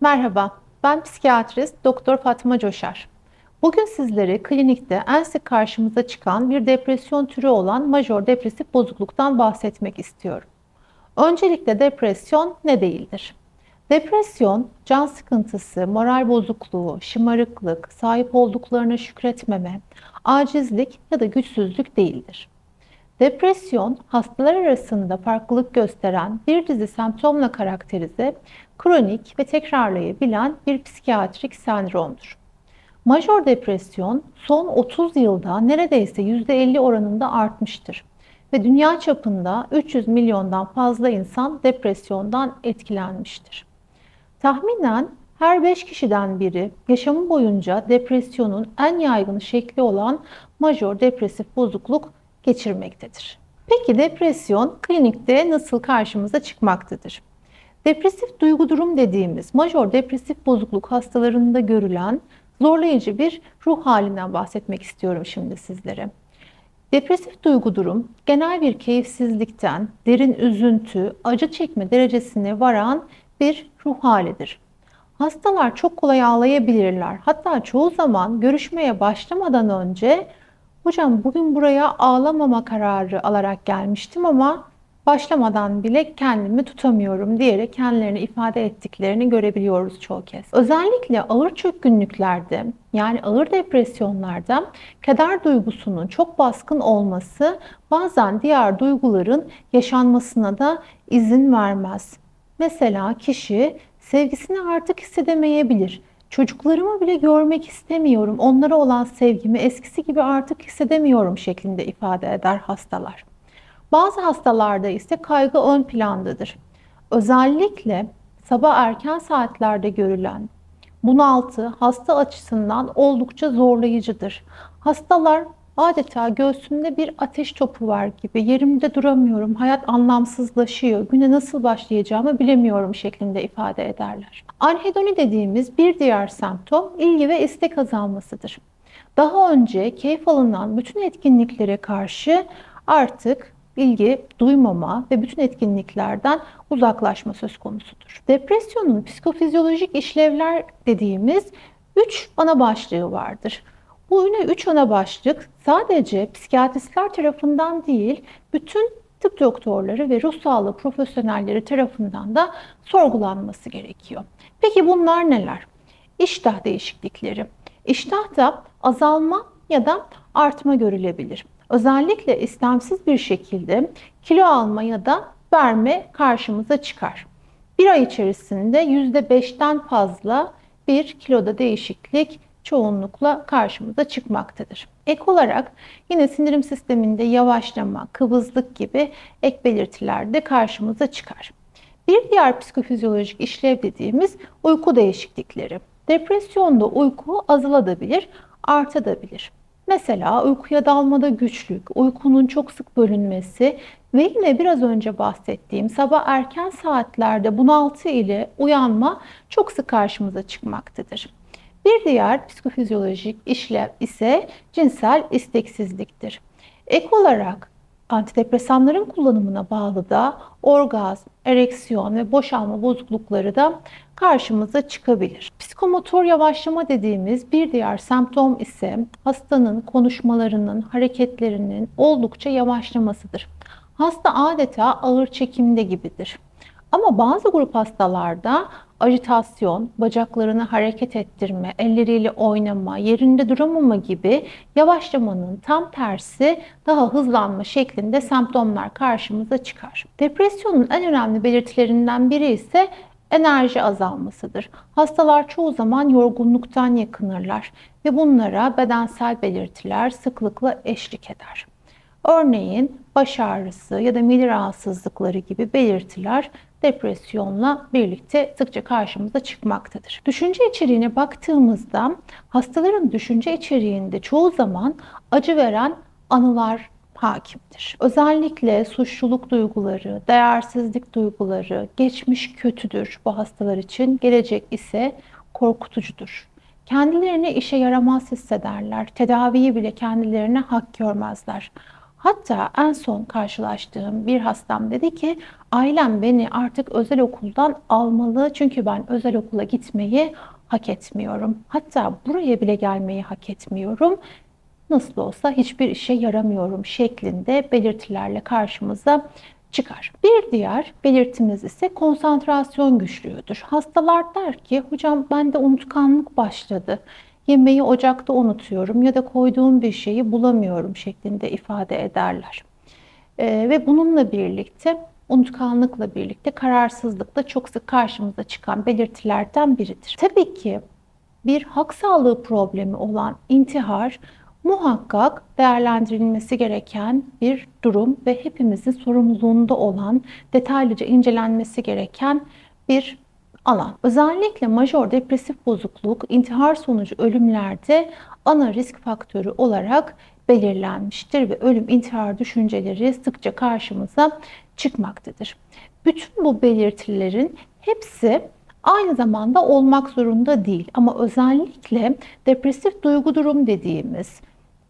Merhaba, ben psikiyatrist Doktor Fatma Coşar. Bugün sizlere klinikte en sık karşımıza çıkan bir depresyon türü olan major depresif bozukluktan bahsetmek istiyorum. Öncelikle depresyon ne değildir? Depresyon, can sıkıntısı, moral bozukluğu, şımarıklık, sahip olduklarına şükretmeme, acizlik ya da güçsüzlük değildir. Depresyon, hastalar arasında farklılık gösteren bir dizi semptomla karakterize, kronik ve tekrarlayabilen bir psikiyatrik sendromdur. Major depresyon son 30 yılda neredeyse %50 oranında artmıştır ve dünya çapında 300 milyondan fazla insan depresyondan etkilenmiştir. Tahminen her 5 kişiden biri yaşamı boyunca depresyonun en yaygın şekli olan major depresif bozukluk geçirmektedir. Peki depresyon klinikte nasıl karşımıza çıkmaktadır? Depresif duygu durum dediğimiz major depresif bozukluk hastalarında görülen zorlayıcı bir ruh halinden bahsetmek istiyorum şimdi sizlere. Depresif duygu durum genel bir keyifsizlikten derin üzüntü, acı çekme derecesine varan bir ruh halidir. Hastalar çok kolay ağlayabilirler. Hatta çoğu zaman görüşmeye başlamadan önce hocam bugün buraya ağlamama kararı alarak gelmiştim ama başlamadan bile kendimi tutamıyorum diyerek kendilerini ifade ettiklerini görebiliyoruz çoğu kez. Özellikle ağır çökkünlüklerde yani ağır depresyonlarda keder duygusunun çok baskın olması bazen diğer duyguların yaşanmasına da izin vermez. Mesela kişi sevgisini artık hissedemeyebilir. Çocuklarımı bile görmek istemiyorum. Onlara olan sevgimi eskisi gibi artık hissedemiyorum şeklinde ifade eder hastalar. Bazı hastalarda ise kaygı ön plandadır. Özellikle sabah erken saatlerde görülen bunaltı hasta açısından oldukça zorlayıcıdır. Hastalar adeta göğsümde bir ateş topu var gibi yerimde duramıyorum, hayat anlamsızlaşıyor, güne nasıl başlayacağımı bilemiyorum şeklinde ifade ederler. Anhedoni dediğimiz bir diğer semptom ilgi ve istek azalmasıdır. Daha önce keyif alınan bütün etkinliklere karşı artık ilgi duymama ve bütün etkinliklerden uzaklaşma söz konusudur. Depresyonun psikofizyolojik işlevler dediğimiz 3 ana başlığı vardır. Bu yine 3 ana başlık sadece psikiyatristler tarafından değil, bütün tıp doktorları ve ruh sağlığı profesyonelleri tarafından da sorgulanması gerekiyor. Peki bunlar neler? İştah değişiklikleri. İştahta azalma ya da artma görülebilir. Özellikle istemsiz bir şekilde kilo alma ya da verme karşımıza çıkar. Bir ay içerisinde %5'ten fazla bir kiloda değişiklik çoğunlukla karşımıza çıkmaktadır. Ek olarak yine sindirim sisteminde yavaşlama, kıvızlık gibi ek belirtiler de karşımıza çıkar. Bir diğer psikofizyolojik işlev dediğimiz uyku değişiklikleri. Depresyonda uyku azalabilir, artabilir. Mesela uykuya dalmada güçlük, uykunun çok sık bölünmesi ve yine biraz önce bahsettiğim sabah erken saatlerde bunaltı ile uyanma çok sık karşımıza çıkmaktadır. Bir diğer psikofizyolojik işlev ise cinsel isteksizliktir. Ek olarak antidepresanların kullanımına bağlı da orgazm, ereksiyon ve boşalma bozuklukları da karşımıza çıkabilir. Psikomotor yavaşlama dediğimiz bir diğer semptom ise hastanın konuşmalarının, hareketlerinin oldukça yavaşlamasıdır. Hasta adeta ağır çekimde gibidir. Ama bazı grup hastalarda ajitasyon, bacaklarını hareket ettirme, elleriyle oynama, yerinde duramama gibi yavaşlamanın tam tersi daha hızlanma şeklinde semptomlar karşımıza çıkar. Depresyonun en önemli belirtilerinden biri ise enerji azalmasıdır. Hastalar çoğu zaman yorgunluktan yakınırlar ve bunlara bedensel belirtiler sıklıkla eşlik eder. Örneğin baş ağrısı ya da mide rahatsızlıkları gibi belirtiler depresyonla birlikte sıkça karşımıza çıkmaktadır. Düşünce içeriğine baktığımızda hastaların düşünce içeriğinde çoğu zaman acı veren anılar hakimdir. Özellikle suçluluk duyguları, değersizlik duyguları, geçmiş kötüdür bu hastalar için, gelecek ise korkutucudur. Kendilerini işe yaramaz hissederler. Tedaviyi bile kendilerine hak görmezler. Hatta en son karşılaştığım bir hastam dedi ki ailem beni artık özel okuldan almalı çünkü ben özel okula gitmeyi hak etmiyorum. Hatta buraya bile gelmeyi hak etmiyorum. Nasıl olsa hiçbir işe yaramıyorum şeklinde belirtilerle karşımıza çıkar. Bir diğer belirtimiz ise konsantrasyon güçlüğüdür. Hastalar der ki hocam bende unutkanlık başladı. Yemeği ocakta unutuyorum ya da koyduğum bir şeyi bulamıyorum şeklinde ifade ederler. Ee, ve bununla birlikte unutkanlıkla birlikte kararsızlık da çok sık karşımıza çıkan belirtilerden biridir. Tabii ki bir hak sağlığı problemi olan intihar muhakkak değerlendirilmesi gereken bir durum ve hepimizin sorumluluğunda olan, detaylıca incelenmesi gereken bir alan. Özellikle major depresif bozukluk intihar sonucu ölümlerde ana risk faktörü olarak belirlenmiştir ve ölüm intihar düşünceleri sıkça karşımıza çıkmaktadır. Bütün bu belirtilerin hepsi aynı zamanda olmak zorunda değil ama özellikle depresif duygu durum dediğimiz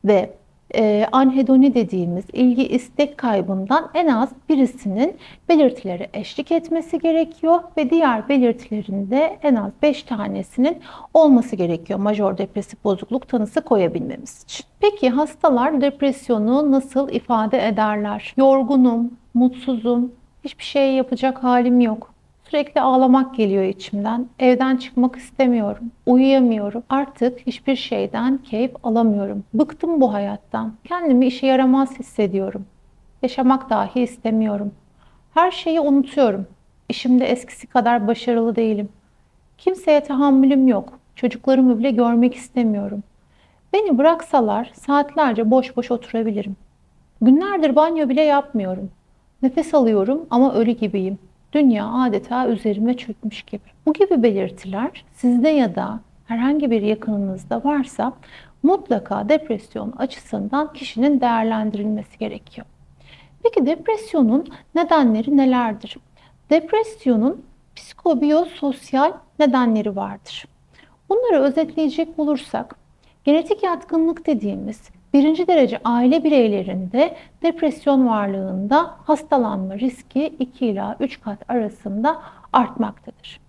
ve e, anhedoni dediğimiz ilgi istek kaybından en az birisinin belirtileri eşlik etmesi gerekiyor ve diğer belirtilerinde en az 5 tanesinin olması gerekiyor major depresif bozukluk tanısı koyabilmemiz için. Peki hastalar depresyonu nasıl ifade ederler? Yorgunum, mutsuzum, hiçbir şey yapacak halim yok. Sürekli ağlamak geliyor içimden. Evden çıkmak istemiyorum. Uyuyamıyorum. Artık hiçbir şeyden keyif alamıyorum. Bıktım bu hayattan. Kendimi işe yaramaz hissediyorum. Yaşamak dahi istemiyorum. Her şeyi unutuyorum. İşimde eskisi kadar başarılı değilim. Kimseye tahammülüm yok. Çocuklarımı bile görmek istemiyorum. Beni bıraksalar saatlerce boş boş oturabilirim. Günlerdir banyo bile yapmıyorum. Nefes alıyorum ama ölü gibiyim. Dünya adeta üzerime çökmüş gibi. Bu gibi belirtiler sizde ya da herhangi bir yakınınızda varsa mutlaka depresyon açısından kişinin değerlendirilmesi gerekiyor. Peki depresyonun nedenleri nelerdir? Depresyonun psikobiyososyal nedenleri vardır. Bunları özetleyecek olursak genetik yatkınlık dediğimiz birinci derece aile bireylerinde depresyon varlığında hastalanma riski 2 ila 3 kat arasında artmaktadır.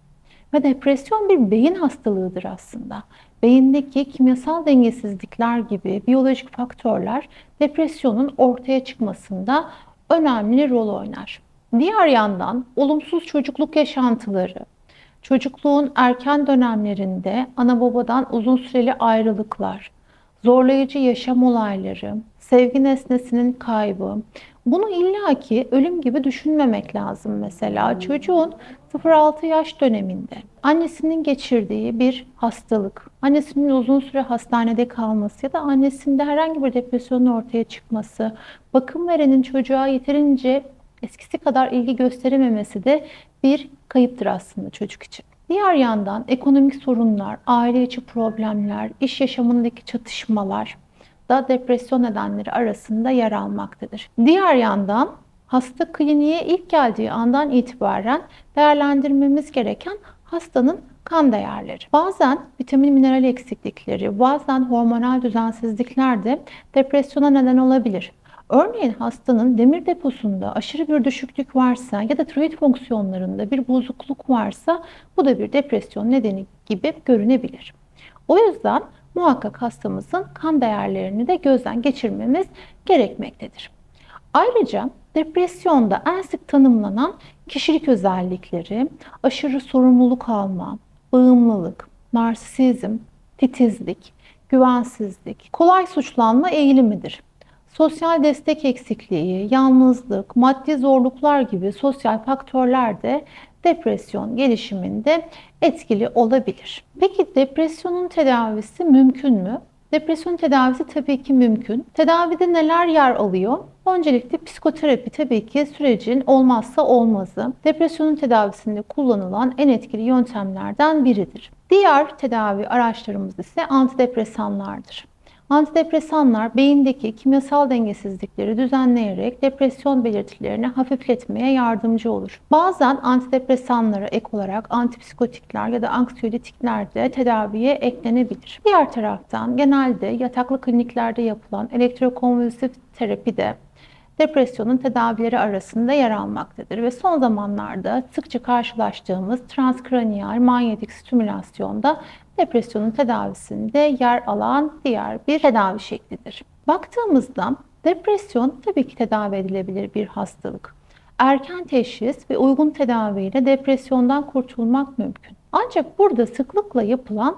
Ve depresyon bir beyin hastalığıdır aslında. Beyindeki kimyasal dengesizlikler gibi biyolojik faktörler depresyonun ortaya çıkmasında önemli rol oynar. Diğer yandan olumsuz çocukluk yaşantıları, çocukluğun erken dönemlerinde ana babadan uzun süreli ayrılıklar, zorlayıcı yaşam olayları, sevgi nesnesinin kaybı. Bunu illaki ölüm gibi düşünmemek lazım mesela. Çocuğun 0-6 yaş döneminde annesinin geçirdiği bir hastalık, annesinin uzun süre hastanede kalması ya da annesinde herhangi bir depresyonun ortaya çıkması, bakım verenin çocuğa yeterince eskisi kadar ilgi gösterememesi de bir kayıptır aslında çocuk için. Diğer yandan ekonomik sorunlar, aile içi problemler, iş yaşamındaki çatışmalar da depresyon nedenleri arasında yer almaktadır. Diğer yandan hasta kliniğe ilk geldiği andan itibaren değerlendirmemiz gereken hastanın kan değerleri. Bazen vitamin mineral eksiklikleri, bazen hormonal düzensizlikler de depresyona neden olabilir. Örneğin hastanın demir deposunda aşırı bir düşüklük varsa ya da tiroid fonksiyonlarında bir bozukluk varsa bu da bir depresyon nedeni gibi görünebilir. O yüzden muhakkak hastamızın kan değerlerini de gözden geçirmemiz gerekmektedir. Ayrıca depresyonda en sık tanımlanan kişilik özellikleri aşırı sorumluluk alma, bağımlılık, narsisizm, titizlik, güvensizlik, kolay suçlanma eğilimidir. Sosyal destek eksikliği, yalnızlık, maddi zorluklar gibi sosyal faktörler de depresyon gelişiminde etkili olabilir. Peki depresyonun tedavisi mümkün mü? Depresyon tedavisi tabii ki mümkün. Tedavide neler yer alıyor? Öncelikle psikoterapi tabii ki sürecin olmazsa olmazı. Depresyonun tedavisinde kullanılan en etkili yöntemlerden biridir. Diğer tedavi araçlarımız ise antidepresanlardır. Antidepresanlar beyindeki kimyasal dengesizlikleri düzenleyerek depresyon belirtilerini hafifletmeye yardımcı olur. Bazen antidepresanlara ek olarak antipsikotikler ya da anksiyolitikler de tedaviye eklenebilir. Diğer taraftan genelde yataklı kliniklerde yapılan elektrokonvülsif terapide depresyonun tedavileri arasında yer almaktadır ve son zamanlarda sıkça karşılaştığımız transkraniyal manyetik stimülasyonda depresyonun tedavisinde yer alan diğer bir tedavi şeklidir. Baktığımızda depresyon tabii ki tedavi edilebilir bir hastalık. Erken teşhis ve uygun tedaviyle depresyondan kurtulmak mümkün. Ancak burada sıklıkla yapılan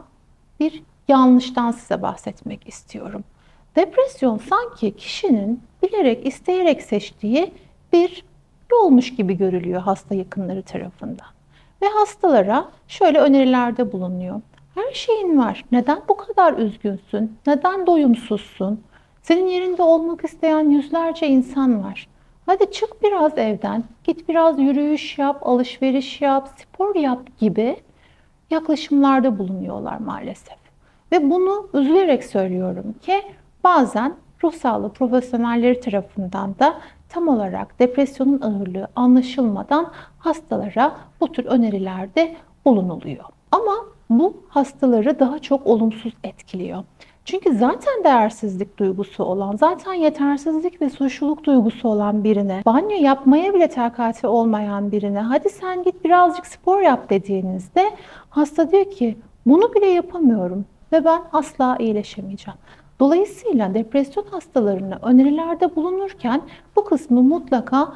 bir yanlıştan size bahsetmek istiyorum. Depresyon sanki kişinin bilerek, isteyerek seçtiği bir yolmuş gibi görülüyor hasta yakınları tarafından. Ve hastalara şöyle önerilerde bulunuyor. Her şeyin var. Neden bu kadar üzgünsün? Neden doyumsuzsun? Senin yerinde olmak isteyen yüzlerce insan var. Hadi çık biraz evden, git biraz yürüyüş yap, alışveriş yap, spor yap gibi yaklaşımlarda bulunuyorlar maalesef. Ve bunu üzülerek söylüyorum ki bazen ruh sağlığı profesyonelleri tarafından da tam olarak depresyonun ağırlığı anlaşılmadan hastalara bu tür önerilerde bulunuluyor. Ama bu hastaları daha çok olumsuz etkiliyor. Çünkü zaten değersizlik duygusu olan, zaten yetersizlik ve suçluluk duygusu olan birine, banyo yapmaya bile takati olmayan birine, hadi sen git birazcık spor yap dediğinizde hasta diyor ki bunu bile yapamıyorum ve ben asla iyileşemeyeceğim. Dolayısıyla depresyon hastalarına önerilerde bulunurken bu kısmı mutlaka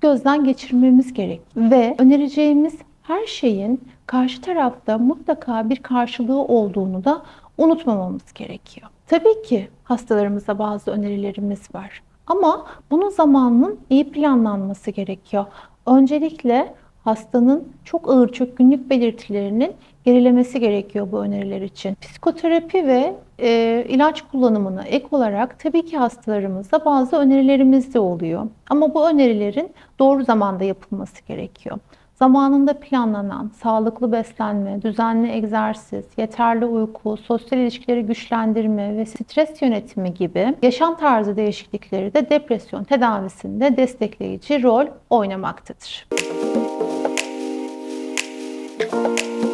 gözden geçirmemiz gerek ve önereceğimiz her şeyin karşı tarafta mutlaka bir karşılığı olduğunu da unutmamamız gerekiyor. Tabii ki hastalarımıza bazı önerilerimiz var. Ama bunun zamanının iyi planlanması gerekiyor. Öncelikle hastanın çok ağır çökkünlük belirtilerinin gerilemesi gerekiyor bu öneriler için. Psikoterapi ve e, ilaç kullanımına ek olarak tabii ki hastalarımızda bazı önerilerimiz de oluyor. Ama bu önerilerin doğru zamanda yapılması gerekiyor zamanında planlanan sağlıklı beslenme, düzenli egzersiz, yeterli uyku, sosyal ilişkileri güçlendirme ve stres yönetimi gibi yaşam tarzı değişiklikleri de depresyon tedavisinde destekleyici rol oynamaktadır. Müzik